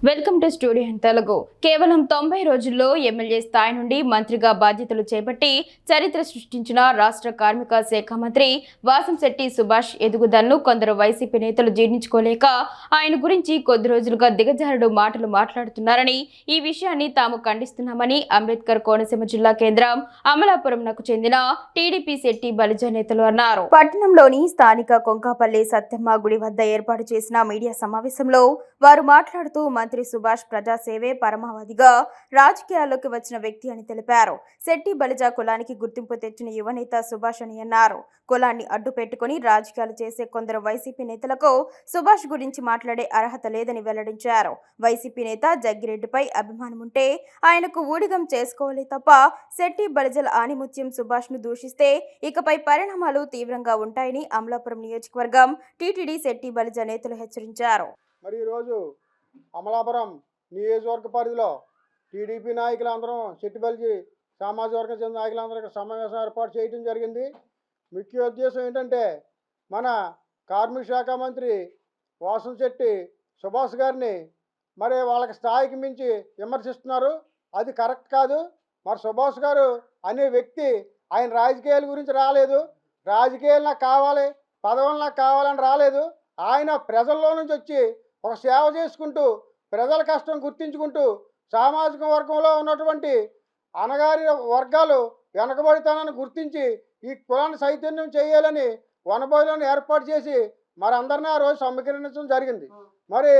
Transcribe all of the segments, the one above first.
Welcome to studio Telugu. కేవలం తొంభై రోజుల్లో ఎమ్మెల్యే స్థాయి నుండి మంత్రిగా బాధ్యతలు చేపట్టి చరిత్ర సృష్టించిన రాష్ట్ర కార్మిక శాఖ మంత్రి వాసంశెట్టి సుభాష్ ఎదుగుదలను కొందరు వైసీపీ నేతలు జీర్ణించుకోలేక ఆయన గురించి కొద్ది రోజులుగా దిగజారుడు మాటలు మాట్లాడుతున్నారని ఈ విషయాన్ని తాము ఖండిస్తున్నామని అంబేద్కర్ కోనసీమ జిల్లా కేంద్రం అమలాపురంకు చెందిన టీడీపీ శెట్టి బలిజ నేతలు అన్నారు. పట్టణంలోని స్థానిక కొంకాపల్లి సత్యమ్మ గుడి వద్ద ఏర్పాటు చేసిన మీడియా సమావేశంలో వారు మాట్లాడుతూ మంత్రి సుభాష్ ప్రజాసేవే పరమావధిగా రాజకీయాల్లోకి వచ్చిన వ్యక్తి అని తెలిపారు. శెట్టి బలిజా కులానికి గుర్తింపు తెచ్చిన యువనేత సుభాష్ అని అన్నారు. కులాన్ని అడ్డు పెట్టుకుని రాజకీయాలు చేసే కొందరు వైసీపీ నేతలకు సుభాష్ గురించి మాట్లాడే అర్హత లేదని వెల్లడించారు. వైసీపీ నేత జగ్గిరెడ్డిపై అభిమానం ఉంటే ఆయనకు ఊడిగం చేసుకోవాలి తప్ప శెట్టి బలిజల ఆనిముత్యం సుభాష్ను దూషిస్తే ఇకపై పరిణామాలు తీవ్రంగా ఉంటాయని అమలాపురం నియోజకవర్గం టీటీడీ శెట్టి బలిజ నేతలు హెచ్చరించారు. మరి ఈరోజు అమలాపురం నియోజకవర్గ పరిధిలో టీడీపీ నాయకులందరం చెట్టుబలిజి సామాజికవర్గం చెందిన నాయకులందరూ సమావేశం ఏర్పాటు చేయడం జరిగింది. ముఖ్య ఉద్దేశం ఏంటంటే మన కార్మిక శాఖ మంత్రి వాసంశెట్టి సుభాష్ గారిని మరి వాళ్ళకి స్థాయికి మించి విమర్శిస్తున్నారు. అది కరెక్ట్ కాదు. మరి సుభాష్ గారు అనే వ్యక్తి ఆయన రాజకీయాల గురించి రాలేదు. రాజకీయాలు నాకు కావాలి పదవులు నాకు కావాలని రాలేదు. ఆయన ప్రజల్లో నుంచి వచ్చి ఒక సేవ చేసుకుంటూ ప్రజల కష్టం గుర్తించుకుంటూ సామాజిక వర్గంలో ఉన్నటువంటి అనగారి వర్గాలు వెనకబడితనాన్ని గుర్తించి ఈ కులాన్ని చైతన్యం చేయాలని వనభోజనాన్ని ఏర్పాటు చేసి మరి అందరినీ ఆ రోజు సమీకరించడం జరిగింది. మరి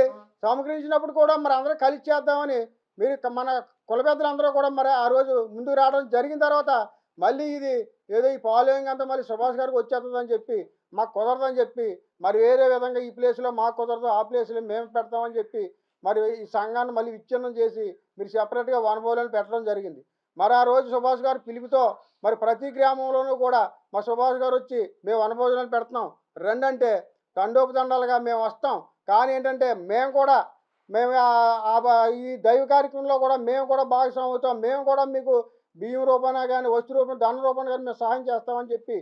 సమీకరించినప్పుడు కూడా మరి అందరూ కలిసి చేద్దామని మీరు మన కుల పెద్దలందరూ కూడా మరి ఆ రోజు ముందుకు రావడం జరిగిన తర్వాత మళ్ళీ ఇది ఏదో ఈ పాలయంగా అంతా మళ్ళీ సుభాష్ గారికి వచ్చేస్తుందని చెప్పి మాకు కుదరదని చెప్పి మరి వేరే విధంగా ఈ ప్లేస్లో మాకు కుదరదు ఆ ప్లేస్లో మేము పెడతామని చెప్పి మరి ఈ సంఘాన్ని మళ్ళీ విచ్ఛిన్నం చేసి మీరు సెపరేట్గా వనభోజనాలు పెట్టడం జరిగింది. మరి ఆ రోజు సుభాష్ గారు పిలుపుతో మరి ప్రతి గ్రామంలోనూ కూడా మా సుభాష్ గారు వచ్చి మేము వనభోజనాలు పెడుతున్నాం రండి అంటే తండోపతండాలుగా మేము వస్తాం కానీ ఏంటంటే మేము కూడా మేము ఆ- ఈ దైవ కార్యక్రమంలో కూడా మేము కూడా భాగస్వామి అవుతాం మేము కూడా మీకు బియ్యం రూపాన కానీ వస్తు రూపం ధన రూపాన కానీ మేము సహాయం చేస్తామని చెప్పి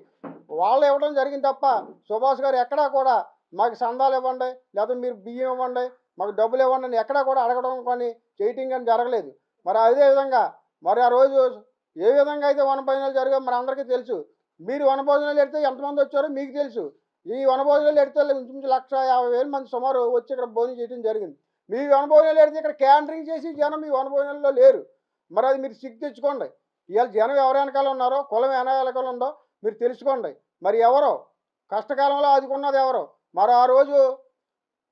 వాళ్ళు ఇవ్వడం జరిగింది తప్ప సుభాష్ గారు ఎక్కడా కూడా మాకు సందాలు ఇవ్వండి లేదా మీరు బియ్యం ఇవ్వండి మాకు డబ్బులు ఇవ్వండి అని ఎక్కడా కూడా అడగడం కానీ చేయటం కానీ జరగలేదు. మరి అదే విధంగా మరి ఆ రోజు ఏ విధంగా అయితే వనభోజనాలు జరిగాయో మరి అందరికీ తెలుసు. మీరు వనభోజనాలు ఎడితే ఎంతమంది వచ్చారో మీకు తెలుసు. ఈ వనభోజనాలు ఎడితే ఇంచుమించు లక్ష యాభై వేల మంది సుమారు వచ్చి ఇక్కడ భోజనం చేయడం జరిగింది. మీ వనభోజనాలు ఎడితే ఇక్కడ క్యాంటరింగ్ చేసి జనం మీ వనభోజనాల్లో లేరు. మరి అది మీరు సిగ్గు తెచ్చుకోండి. ఇవాళ జనం ఎవరి వెనకాల ఉన్నారో కులం వెనకాల ఉందో మీరు తెలుసుకోండి. మరి ఎవరో? కష్టకాలంలో ఆదుకున్నది ఎవరో? మరి ఆ రోజు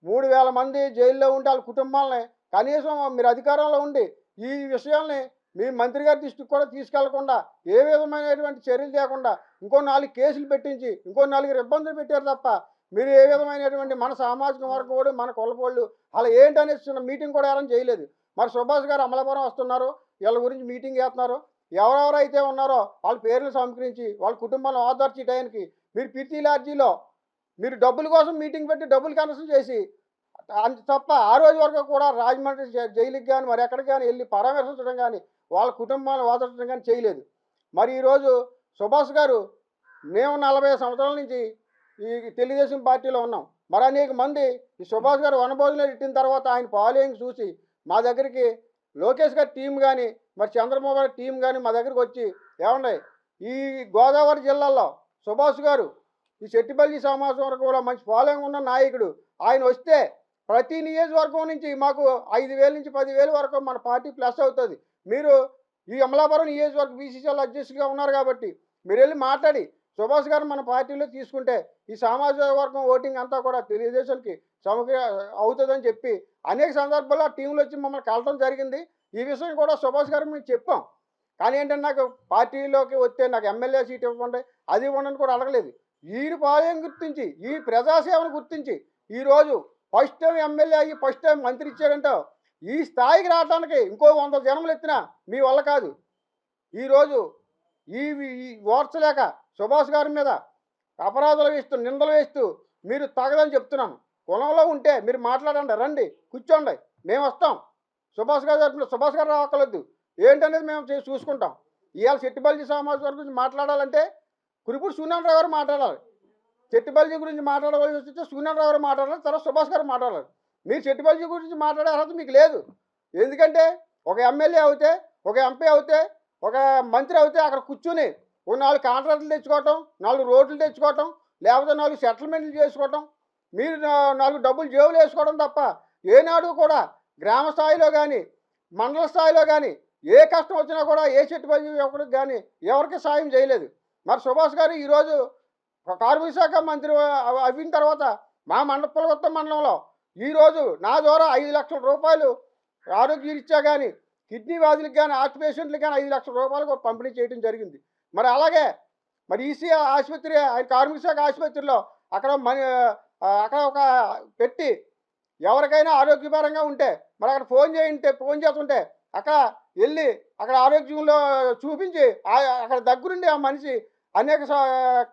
మూడు వేల మంది జైల్లో ఉండే వాళ్ళ కుటుంబాలని కనీసం మీరు అధికారంలో ఉండి ఈ విషయాల్ని మీ మంత్రి గారి దృష్టికి కూడా తీసుకెళ్ళకుండా ఏ విధమైనటువంటి చర్యలు లేకుండా ఇంకో నాలుగు కేసులు పెట్టించి ఇంకో నాలుగు ఇబ్బందులు పెట్టారు తప్ప మీరు ఏ విధమైనటువంటి మన సామాజిక వర్గం కూడా మన కులపోళ్ళు అలా ఏంటనేసి చిన్న మీటింగ్ కూడా ఎవరైనా చేయలేదు. మరి సుభాష్ గారు అమలాపురం వస్తున్నారు. వీళ్ళ గురించి మీటింగ్ చేస్తున్నారు. ఎవరెవరైతే ఉన్నారో వాళ్ళ పేర్లు సమీకరించి వాళ్ళ కుటుంబాలను ఓదార్చి టైంకి మీరు పిర్తి లాడ్జీలో మీరు డబ్బుల కోసం మీటింగ్ పెట్టి డబ్బులు కనెక్షన్ చేసి అంత తప్ప ఆ రోజు వరకు కూడా రాజమండ్రి జైలుకి కానీ మరి ఎక్కడికి కానీ వెళ్ళి పరామర్శించడం కానీ వాళ్ళ కుటుంబాలను ఓదార్చడం కానీ చేయలేదు. మరి ఈరోజు సుభాష్ గారు మేము నలభై సంవత్సరాల నుంచి ఈ తెలుగుదేశం పార్టీలో ఉన్నాం. మరి అనేక మంది ఈ సుభాష్ గారు వనభోజనాలు ఇట్టిన తర్వాత ఆయన పాలయం చూసి మా దగ్గరికి లోకేష్ గారి టీం కానీ మరి చంద్రబాబు గారి టీం కానీ మా దగ్గరికి వచ్చి ఏమండి ఈ గోదావరి జిల్లాలో సుభాష్ గారు ఈ చెట్టిపల్లి సమాజం కూడా మంచి ఫాలోయింగ్ ఉన్న నాయకుడు. ఆయన వస్తే ప్రతి నియోజకవర్గం నుంచి మాకు ఐదు వేల నుంచి పదివేల వరకు మన పార్టీ ప్లస్ అవుతుంది. మీరు ఈ అమలాపురం నియోజకవర్గ బీసీసీఎల్ అధ్యక్షుడిగా ఉన్నారు కాబట్టి మీరు వెళ్ళి మాట్లాడి సుభాష్ గారు మన పార్టీలో తీసుకుంటే ఈ సామాజిక వర్గం ఓటింగ్ అంతా కూడా తెలుగుదేశానికి సమగ్ర అవుతుందని చెప్పి అనేక సందర్భాల్లో టీంలు టీంలో వచ్చి మమ్మల్ని కలటం జరిగింది. ఈ విషయం కూడా సుభాష్ గారు మేము చెప్పాం. కానీ ఏంటంటే నాకు పార్టీలోకి వస్తే నాకు ఎమ్మెల్యే సీట్ ఇవ్వండి అది ఇవ్వండి అని కూడా అడగలేదు. ఈయన పాలయం గుర్తించి ఈ ప్రజాసేవను గుర్తించి ఈరోజు ఫస్ట్ టైం ఎమ్మెల్యే అయ్యి ఫస్ట్ టైం మంత్రి ఇచ్చాడంటే ఈ స్థాయికి రావడానికి ఇంకో వంద జన్మలు ఎత్తినా మీ వల్ల కాదు. ఈరోజు ఈ ఓర్చలేక సుభాష్ గారి మీద అపరాధాలు వేస్తూ నిందలు వేస్తూ మీరు తగదని చెప్తున్నాను. కులంలో ఉంటే మీరు మాట్లాడండి రండి కూర్చోండి మేము వస్తాం. సుభాష్ గారు తరపున సుభాష్ గారు రావక్కర్లేదు. ఏంటనేది మేము చూసుకుంటాం. ఇవాళ చెట్టిబల్జీ సమాజం గురించి మాట్లాడాలంటే కురిపూడి సూర్యనారాయణ గారు మాట్లాడాలి. చెట్టిబల్జీ గురించి మాట్లాడవలసి వస్తే సూర్యనారాయణ గారు మాట్లాడాలి తర్వాత సుభాష్ గారు మాట్లాడాలి. మీరు చెట్టుపల్లి గురించి మాట్లాడే అర్హత మీకు లేదు. ఎందుకంటే ఒక ఎమ్మెల్యే అవుతే ఒక ఎంపీ అవుతే ఒక మంత్రి అవుతే అక్కడ కూర్చుని ఓ నాలుగు కాంట్రాక్టులు తెచ్చుకోవటం నాలుగు రోడ్లు తెచ్చుకోవటం లేకపోతే నాలుగు సెటిల్మెంట్లు చేసుకోవటం మీరు నాలుగు డబ్బులు జేబులు వేసుకోవడం తప్ప ఏనాడు కూడా గ్రామ స్థాయిలో కానీ మండల స్థాయిలో కానీ ఏ కష్టం వచ్చినా కూడా ఏ చెట్టుపల్లి ఒకరికి కానీ ఎవరికి సాయం చేయలేదు. మరి సుభాష్ గారు ఈరోజు ఒక కార్మిక శాఖ మంత్రి అయిన తర్వాత మా మండల పులగొత్తం మండలంలో ఈరోజు నా ద్వారా ఐదు లక్షల రూపాయలు ఆరోగ్య రీత్యా కానీ కిడ్నీ వ్యాధులకు కానీ హార్ట్ పేషెంట్లకు కానీ ఐదు లక్షల రూపాయలు పంపిణీ చేయడం జరిగింది. మరి అలాగే మరి ఈసీ ఆసుపత్రి ఆయన కార్మిక శాఖ ఆసుపత్రిలో అక్కడ మన అక్కడ ఒక పెట్టి ఎవరికైనా ఆరోగ్యపరంగా ఉంటే మరి అక్కడ ఫోన్ చేయింటే ఫోన్ చేస్తుంటే అక్కడ వెళ్ళి అక్కడ ఆరోగ్యంలో చూపించి అక్కడ దగ్గరుండి ఆ మనిషి అనేక సౌ-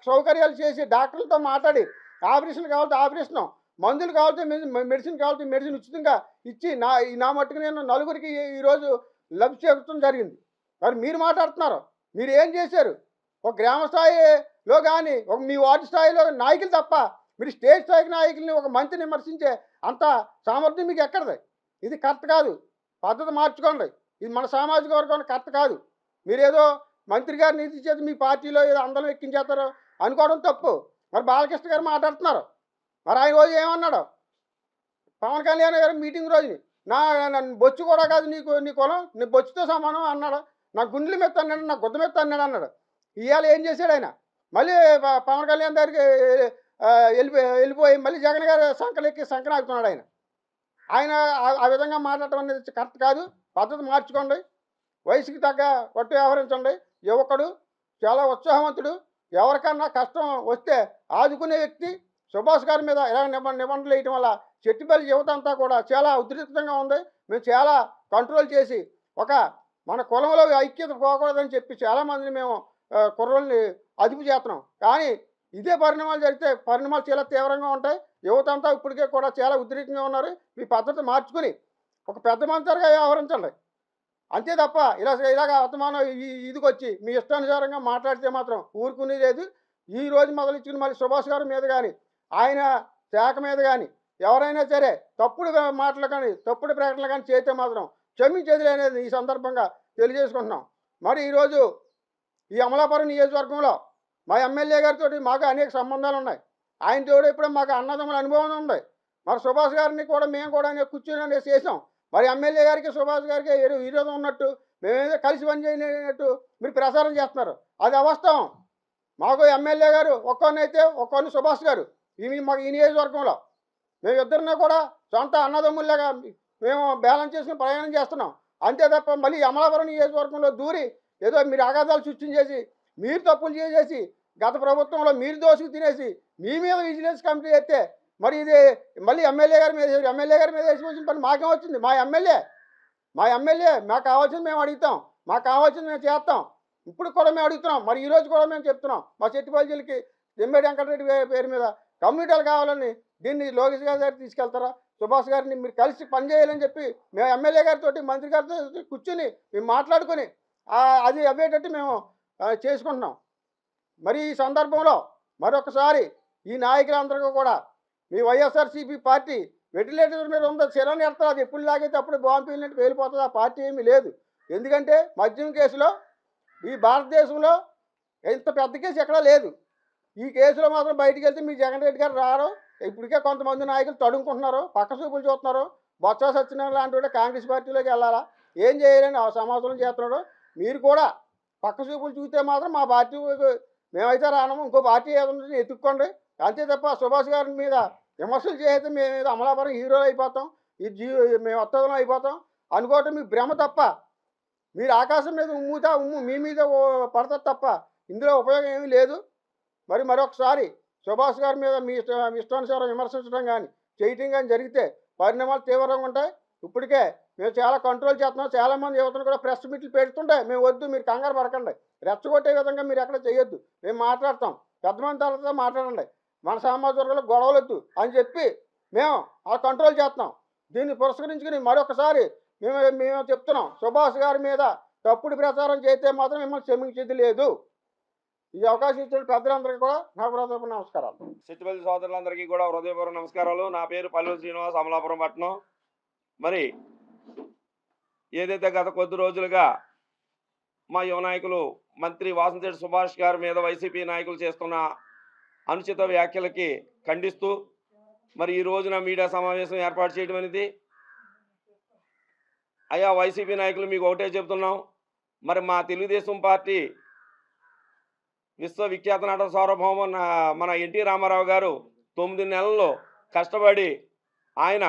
సౌకర్యాలు చేసి డాక్టర్లతో మాట్లాడి ఆపరేషన్ కావాలంటే ఆపరేషన్ మందులు కావాలంటే మెడిసిన్ కావాలంటే మెడిసిన్ ఉచితంగా ఇచ్చి నా నా మట్టుకు నేను నలుగురికి ఈరోజు లబ్ధి చేకూర్చడం జరిగింది. మరి మీరు మాట్లాడుతున్నారు మీరు ఏం చేశారు? ఒక గ్రామ స్థాయిలో కానీ ఒక మీ వార్డు స్థాయిలో నాయకులు తప్ప మీరు స్టేట్ స్థాయి నాయకుల్ని ఒక మంత్రిని విమర్శించే అంత సామర్థ్యం మీకు ఎక్కడది? ఇది కరెక్ట్ కాదు. పద్ధతి మార్చుకోండి. ఇది మన సామాజిక వర్గం కరెక్ట్ కాదు. మీరేదో మంత్రి గారి నిధి చేత మీ పార్టీలో ఏదో అందరం ఎక్కించేస్తారు అనుకోవడం తప్పు. మరి బాలకృష్ణ గారు మాట్లాడుతున్నారు. మరి ఆయన రోజు ఏమన్నాడు? పవన్ కళ్యాణ్ గారు మీటింగ్ రోజుని నా నన్ను బొచ్చు కూడా కాదు నీకు నీ కులం నీ బొచ్చుతో సమానం అన్నాడు. నా గుండెలు మెత్త అన్నాడు నా గుద్ద మెత్త అన్నాడు అన్నాడు. ఇవాళ ఏం చేశాడు ఆయన? మళ్ళీ పవన్ కళ్యాణ్ గారికి వెళ్ళిపోయి వెళ్ళిపోయి మళ్ళీ జగన్ గారు సంకలెక్కి సంకనాగుతున్నాడు ఆయన. ఆయన ఆ- విధంగా మాట్లాడటం అనేది కరెక్ట్ కాదు. పద్ధతి మార్చుకోండి. వయసుకి తగ్గ పట్టు వ్యవహరించండి. యువకుడు చాలా ఉత్సాహవంతుడు. ఎవరికన్నా కష్టం వస్తే ఆదుకునే వ్యక్తి సుభాష్ గారి మీద ఇలా నిబ నిబంధనలు వేయటం వల్ల చెట్టుపల్లి యువత అంతా కూడా చాలా ఉద్రిక్తంగా ఉంది. మేము చాలా కంట్రోల్ చేసి ఒక మన కులంలో ఐక్యత పోకూడదని చెప్పి చాలామందిని మేము కుర్రల్ని కుర్రోల్ని అదుపు చేస్తున్నాం. కానీ ఇదే పరిణామాలు జరిగితే పరిణామాలు చాలా తీవ్రంగా ఉంటాయి. యువత అంతా ఇప్పటికే కూడా చాలా ఉద్రేకంగా ఉన్నారు. ఈ పద్ధతి మార్చుకుని ఒక పెద్ద మంత్రిగా వ్యవహరించండి. అంతే తప్ప ఇలా ఇలాగ అతమానం ఈ ఇదికి వచ్చి మీ ఇష్టానుసారంగా మాట్లాడితే మాత్రం ఊరుకునే లేదు. ఈ రోజు మొదలుచ్చిన మళ్ళీ సుభాష్ గారి మీద కానీ ఆయన శాఖ మీద కానీ ఎవరైనా సరే తప్పుడు మాటలు కానీ తప్పుడు ప్రకటనలు కానీ చేస్తే మాత్రం క్షమించేది అనేది ఈ సందర్భంగా తెలియజేసుకుంటున్నాం. మరి ఈరోజు ఈ అమలాపురం నియోజకవర్గంలో మా ఎమ్మెల్యే గారితో మాకు అనేక సంబంధాలు ఉన్నాయి. ఆయన తోడు ఇప్పుడు మాకు అన్నదమ్ముల అనుభవం ఉంది. మరి సుభాష్ గారిని కూడా మేము కూడా కూర్చొని అనేసి చేసాం మరి ఎమ్మెల్యే గారికి సుభాష్ గారికి ఏదో విరోధం ఉన్నట్టు మేమేదో కలిసి పనిచేయనట్టు మీరు ప్రసారం చేస్తున్నారు. అది అవస్థం మాకు ఎమ్మెల్యే గారు ఒక్కొన్నైతే ఒక్కొన్ని సుభాష్ గారు ఇవి మాకు ఈ నియోజకవర్గంలో మేము ఇద్దరిని కూడా సొంత అన్నదమ్ముల్లాగా మేము బ్యాలెన్స్ చేసుకుని ప్రయాణం చేస్తున్నాం. అంతే తప్ప మళ్ళీ అమలాపురం నియోజకవర్గంలో దూరి ఏదో మీరు అగాధాలు సృష్టించేసి మీరు తప్పులు చేసేసి గత ప్రభుత్వంలో మీరు దోసుకు తినేసి మీ మీద విజిలెన్స్ కమిటీ అయితే మరి ఇది మళ్ళీ ఎమ్మెల్యే గారి మీద ఎమ్మెల్యే గారి మీద వేసి వచ్చిన పని మాకేం వచ్చింది? మా ఎమ్మెల్యే మా ఎమ్మెల్యే మాకు కావాల్సింది మేము అడుగుతాం. మాకు కావాల్సింది మేము చేస్తాం. ఇప్పుడు కూడా మేము అడుగుతున్నాం. మరి ఈరోజు కూడా మేము చెప్తున్నాం. మా చెట్టుపల్లికి దిమ్మేడి వెంకటరెడ్డి పేరు మీద కమ్యూనిటీలు కావాలని దీన్ని లోకేష్ గారి దగ్గర తీసుకెళ్తారా? సుభాష్ గారిని మీరు కలిసి పనిచేయాలని చెప్పి మేము ఎమ్మెల్యే గారితో మంత్రి గారితో కూర్చుని మేము మాట్లాడుకొని అది అవ్వేటట్టు మేము చేసుకుంటున్నాం. మరి ఈ సందర్భంలో మరొకసారి ఈ నాయకులందరికీ కూడా మీ వైఎస్ఆర్సీపీ పార్టీ వెంటిలేటర్ మీద ఉందో చిరాన్ని ఎడతారు అది ఎప్పుడు లాగైతే అప్పుడు బాంబు పేలినట్టు వెళ్ళిపోతుంది ఆ పార్టీ ఏమీ లేదు. ఎందుకంటే మద్యం కేసులో ఈ భారతదేశంలో ఇంత పెద్ద కేసు ఎక్కడా లేదు. ఈ కేసులో మాత్రం బయటికి వెళ్తే మీ జగన్ రెడ్డి గారు రారు. ఇప్పటికే కొంతమంది నాయకులు తడుముకుంటున్నారు. పక్క చూపులు చూస్తున్నారు. బొత్స సత్యనారాయణ లాంటి కాంగ్రెస్ పార్టీలోకి వెళ్ళాలా? ఏం చేయాలని ఆ సమాధానం చేస్తున్నాడు. మీరు కూడా పక్క చూపులు చూస్తే మాత్రం మా పార్టీ మేమైతే రానము ఇంకో పార్టీ ఏదైనా ఎత్తుక్కోండి. అంతే తప్ప సుభాష్ గారి మీద విమర్శలు చేస్తే మేము ఏదో అమలాపురం హీరోలు అయిపోతాం ఈ జీ మేము అత్తదం అయిపోతాం అనుకోవటం మీ భ్రమ తప్ప. మీరు ఆకాశం మీద ఉమ్ముతా ఉమ్ము మీ మీద ఓ- పడతారు తప్ప ఇందులో ఉపయోగం ఏమీ లేదు. మరి మరొకసారి సుభాష్ గారి మీద మీ ఇష్ట మీ ఇష్టానుసారం విమర్శించడం కానీ చేయటం కానీ జరిగితే పరిణామాలు తీవ్రంగా ఉంటాయి. ఇప్పటికే మేము చాలా కంట్రోల్ చేస్తున్నాం. చాలామంది యువతను కూడా ప్రెస్ మీట్లు పెడుతుంటే మేము వద్దు మీరు కంగారు పడకండి. రెచ్చగొట్టే విధంగా మీరు ఎక్కడ చేయొద్దు. మేము మాట్లాడతాం. పెద్ద మంది తర్వాత మాట్లాడండి. మన సమాజ వర్గంలో గొడవలు వద్దు అని చెప్పి మేము ఆ కంట్రోల్ చేస్తున్నాం. దీన్ని పురస్కరించుకుని మరొకసారి మేము మేము చెప్తున్నాం. సుభాష్ గారి మీద తప్పుడు ప్రచారం చేస్తే మాత్రం మిమ్మల్ని క్షమించేది లేదు. ఈ అవకాశం ఇచ్చిన పెద్దలందరికీ కూడా నా హృదయపూర్వ నమస్కారాలు. సిట్టుబల్లి సోదరులందరికీ కూడా హృదయపూర్వ నమస్కారాలు. నా పేరు పల్లెలు శ్రీనివాస్ అమలాపురం పట్టణం. మరి ఏదైతే గత కొద్ది రోజులుగా మా యువ నాయకులు మంత్రి వాసంశెట్టి సుభాష్ గారి మీద వైసీపీ నాయకులు చేస్తున్న అనుచిత వ్యాఖ్యలకి ఖండిస్తూ మరి ఈ రోజున మీడియా సమావేశం ఏర్పాటు చేయడం అనేది అయ్యా వైసీపీ నాయకులు మీకు ఒకటే చెబుతున్నాం మరి మా తెలుగుదేశం పార్టీ విశ్వవిఖ్యాత నట సార్వభౌమ మన ఎన్టీ రామారావు గారు తొమ్మిది నెలల్లో కష్టపడి ఆయన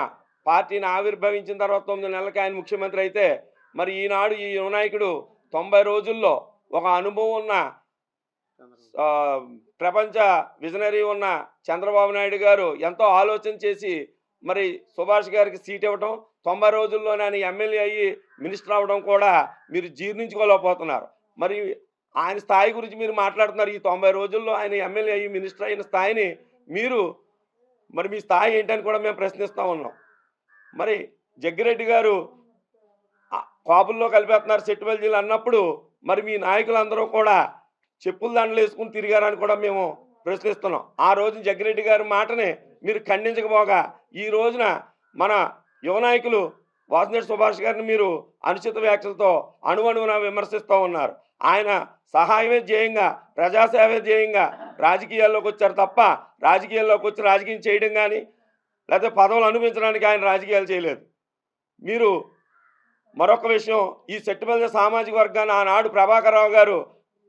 పార్టీని ఆవిర్భవించిన తర్వాత తొమ్మిది నెలలకి ఆయన ముఖ్యమంత్రి అయితే మరి ఈనాడు ఈ యువనాయకుడు తొంభై రోజుల్లో ఒక అనుభవం ఉన్న ప్రపంచ విజనరీ ఉన్న చంద్రబాబు నాయుడు గారు ఎంతో ఆలోచన చేసి మరి సుభాష్ గారికి సీట్ ఇవ్వటం తొంభై రోజుల్లో ఆయన ఎమ్మెల్యే అయ్యి మినిస్టర్ అవ్వడం కూడా మీరు జీర్ణించుకోలేకపోతున్నారు. మరి ఆయన స్థాయి గురించి మీరు మాట్లాడుతున్నారు. ఈ తొంభై రోజుల్లో ఆయన ఎమ్మెల్యే అయ్యి మినిస్టర్ అయిన స్థాయిని మీరు మరి మీ స్థాయి ఏంటని కూడా మేము ప్రశ్నిస్తూ ఉన్నాం. మరి జగ్గిరెడ్డి గారు కాపుల్లో కలిపేస్తున్నారు సెట్టుబల్జీలు అన్నప్పుడు మరి మీ నాయకులందరూ కూడా చెప్పుల దండలు వేసుకుని తిరిగారని కూడా మేము ప్రశ్నిస్తున్నాం. ఆ రోజు జగ్గిరెడ్డి గారి మాటని మీరు ఖండించకపోగా ఈ రోజున మన యువ నాయకులు వాసినేటి సుభాష్ గారిని మీరు అనుచిత వ్యాఖ్యలతో అణువణువున విమర్శిస్తూ ఉన్నారు. ఆయన సహాయమే ధ్యేయంగా ప్రజాసేవే ధ్యేయంగా రాజకీయాల్లోకి వచ్చారు తప్ప రాజకీయాల్లోకి వచ్చి రాజకీయం చేయడం కానీ లేకపోతే పదవులు అనుభవించడానికి ఆయన రాజకీయాలు చేయలేదు. మీరు మరొక విషయం ఈ సెట్టుబల్జ సామాజిక వర్గాన్ని ఆనాడు ప్రభాకరరావు గారు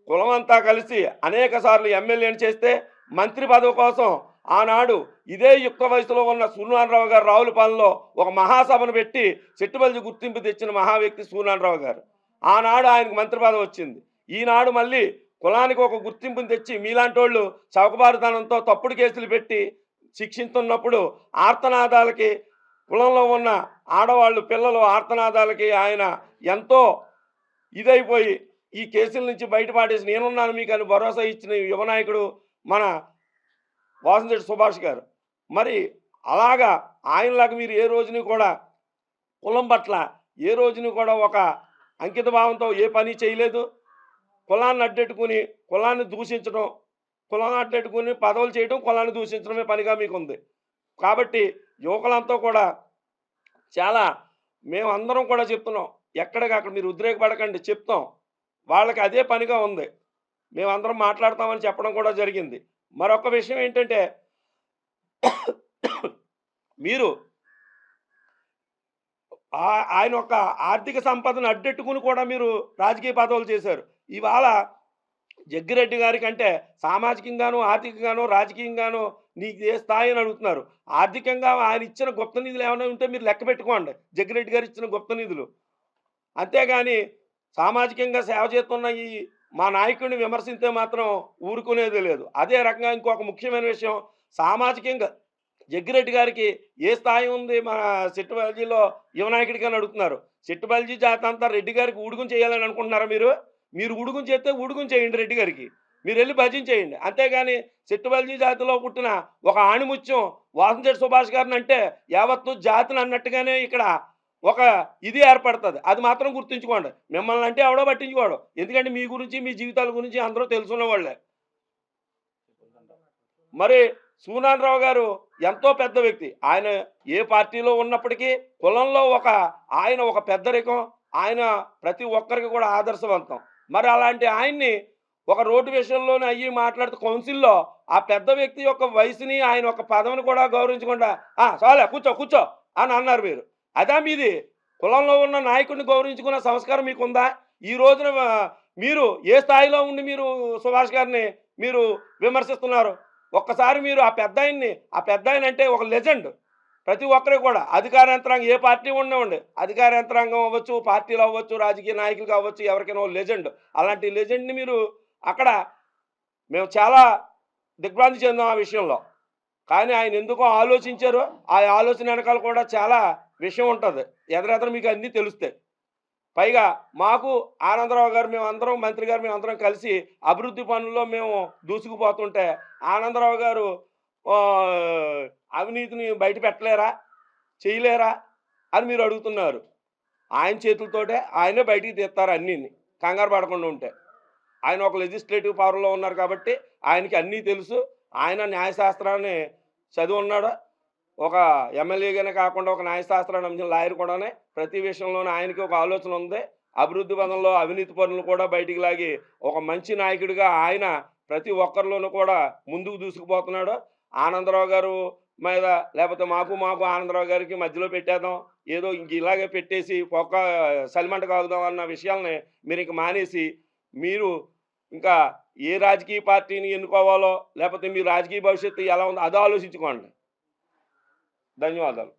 కులమంతా కలిసి అనేక సార్లు ఎమ్మెల్యేని చేస్తే మంత్రి పదవి కోసం ఆనాడు ఇదే యుక్త వయసులో ఉన్న సూర్యనారాయణరావు గారు రావులపాలెంలో ఒక మహాసభను పెట్టి చెట్టుబల్జి గుర్తింపు తెచ్చిన మహా వ్యక్తి సూర్యనారాయణరావు గారు. ఆనాడు ఆయనకు మంత్రి పదవి వచ్చింది. ఈనాడు మళ్ళీ కులానికి ఒక గుర్తింపుని తెచ్చి మీలాంటి వాళ్ళు చౌకబారుతనంతో తప్పుడు కేసులు పెట్టి శిక్షిస్తున్నప్పుడు ఆర్తనాదాలకి కులంలో ఉన్న ఆడవాళ్ళు పిల్లలు ఆర్తనాదాలకి ఆయన ఎంతో ఇదైపోయి ఈ కేసుల నుంచి బయటపడేసి నేనున్నాను మీకు అని భరోసా ఇచ్చిన యువనాయకుడు మన వాసంశెట్టి సుభాష్ గారు. మరి అలాగా ఆయనలాగా మీరు ఏ రోజుని కూడా కులం పట్ల ఏ రోజుని కూడా ఒక అంకిత భావంతో ఏ పని చేయలేదు. కులాన్ని అడ్డెట్టుకుని కులాన్ని దూషించడం కులాన్ని అడ్డెట్టుకుని పదవులు చేయడం కులాన్ని దూషించడమే పనిగా మీకు ఉంది కాబట్టి యువకులంతా కూడా చాలా మేము అందరం కూడా చెప్తున్నాం ఎక్కడికక్కడ మీరు ఉద్రేకపడకండి చెప్తాం. వాళ్ళకి అదే పనిగా ఉంది. మేమందరం మాట్లాడతామని చెప్పడం కూడా జరిగింది. మరొక విషయం ఏంటంటే మీరు ఆయన ఒక ఆర్థిక సంపదను అడ్డెట్టుకుని కూడా మీరు రాజకీయ పదవులు చేశారు. ఇవాళ జగ్గిరెడ్డి గారి కంటే సామాజికంగాను ఆర్థికంగాను రాజకీయంగాను నీకు ఏ స్థాయి అని అడుగుతున్నారు. ఆర్థికంగా ఆయన ఇచ్చిన గుప్త నిధులు ఏమైనా ఉంటే మీరు లెక్క పెట్టుకోండి. జగ్గిరెడ్డి గారు ఇచ్చిన గుప్త నిధులు. అంతేగాని సామాజికంగా సేవ చేస్తున్న ఈ మా నాయకుడిని విమర్శిస్తే మాత్రం ఊరుకునేది లేదు. అదే రకంగా ఇంకొక ముఖ్యమైన విషయం సామాజికంగా జగ్గిరెడ్డి గారికి ఏ స్థాయి ఉంది మన సిట్టుబాజీలో యువనాయకుడికి అని అడుగుతున్నారు. సిట్టుబాజీ జాతి అంతా రెడ్డి గారికి ఊడుకుని చేయాలని అనుకుంటున్నారా మీరు? మీరు ఉడుగుం చేస్తే ఉడుగుం చేయండి రెడ్డి గారికి. మీరు వెళ్ళి భజన చేయండి. అంతేగాని సిట్టుబల్జీ జాతిలో పుట్టిన ఒక ఆణిముత్యం వాసంశెట్టి సుభాష్ గారిని అంటే యావత్తు జాతిని అన్నట్టుగానే ఇక్కడ ఒక ఇది ఏర్పడుతుంది. అది మాత్రం గుర్తుంచుకోండి. మిమ్మల్ని అంటే ఎవడో పట్టించుకోడు. ఎందుకంటే మీ గురించి మీ జీవితాల గురించి అందరూ తెలుసున్న వాళ్ళే. మరి సూనారావు గారు ఎంతో పెద్ద వ్యక్తి. ఆయన ఏ పార్టీలో ఉన్నప్పటికీ కులంలో ఒక ఆయన ఒక పెద్దరికం. ఆయన ప్రతి ఒక్కరికి కూడా ఆదర్శవంతం. మరి అలాంటి ఆయన్ని ఒక రోడ్డు విషయంలోనే అయ్యి మాట్లాడుతూ కౌన్సిల్లో ఆ పెద్ద వ్యక్తి యొక్క వయసుని ఆయన ఒక పదవిని కూడా గౌరవించకుండా "ఆ, చాలే కూర్చో కూర్చో అని అన్నారు మీరు అదా మీది? కులంలో ఉన్న నాయకుడిని గౌరవించుకున్న సంస్కారం మీకుందా? ఈ రోజున మీరు ఏ స్థాయిలో ఉండి మీరు సుభాష్ గారిని మీరు విమర్శిస్తున్నారు? ఒక్కసారి మీరు ఆ పెద్ద ఆయన్ని ఆ పెద్ద ఆయన అంటే ఒక లెజెండ్. ప్రతి ఒక్కరు కూడా అధికార యంత్రాంగం ఏ పార్టీ ఉండవండి అధికార యంత్రాంగం అవ్వచ్చు పార్టీలు అవ్వచ్చు రాజకీయ నాయకులు కావచ్చు ఎవరికైనా లెజెండ్. అలాంటి లెజెండ్ని మీరు అక్కడ మేము చాలా దిగ్భ్రాంతి చెందాం ఆ విషయంలో. కానీ ఆయన ఎందుకో ఆలోచించారో ఆ ఆలోచన వెనకాల కూడా చాలా విషయం ఉంటుంది. ఎదరెదర మీకు అన్నీ తెలుస్తాయి. పైగా మాకు ఆనందరావు గారు మేము అందరం మంత్రి గారు మేము అందరం కలిసి అభివృద్ధి పనుల్లో మేము దూసుకుపోతుంటే ఆనందరావు గారు అవినీతిని బయట పెట్టలేరా? చేయలేరా? అని మీరు అడుగుతున్నారు. ఆయన చేతులతోటే ఆయనే బయటికి తీస్తారు అన్నీ కంగారు పడకుండా ఉంటే. ఆయన ఒక లెజిస్లేటివ్ పవర్లో ఉన్నారు కాబట్టి ఆయనకి అన్నీ తెలుసు. ఆయన న్యాయశాస్త్రాన్ని చదివి ఉన్నాడు? ఒక ఎమ్మెల్యేగానే కాకుండా ఒక న్యాయశాస్త్రాన్ని అందించిన లాయర్ కూడానే ప్రతి విషయంలోనే ఆయనకి ఒక ఆలోచన ఉంది. అభివృద్ధి పదంలో అవినీతి పనులు కూడా బయటికి లాగి ఒక మంచి నాయకుడిగా ఆయన ప్రతి ఒక్కరిలోనూ కూడా ముందుకు దూసుకుపోతున్నాడు. ఆనందరావు గారు మీద లేకపోతే మాకు మాకు ఆనందరావు గారికి మధ్యలో పెట్టేద్దాం. ఏదో ఇంక ఇలాగే పెట్టేసి పొక్క సలిమంట కాగుదాం అన్న విషయాల్ని మీరు ఇంక మానేసి మీరు ఇంకా ఏ రాజకీయ పార్టీని ఎన్నుకోవాలో లేకపోతే మీ రాజకీయ భవిష్యత్తు ఎలా ఉందో అదో ఆలోచించుకోండి. ధన్యవాదాలు.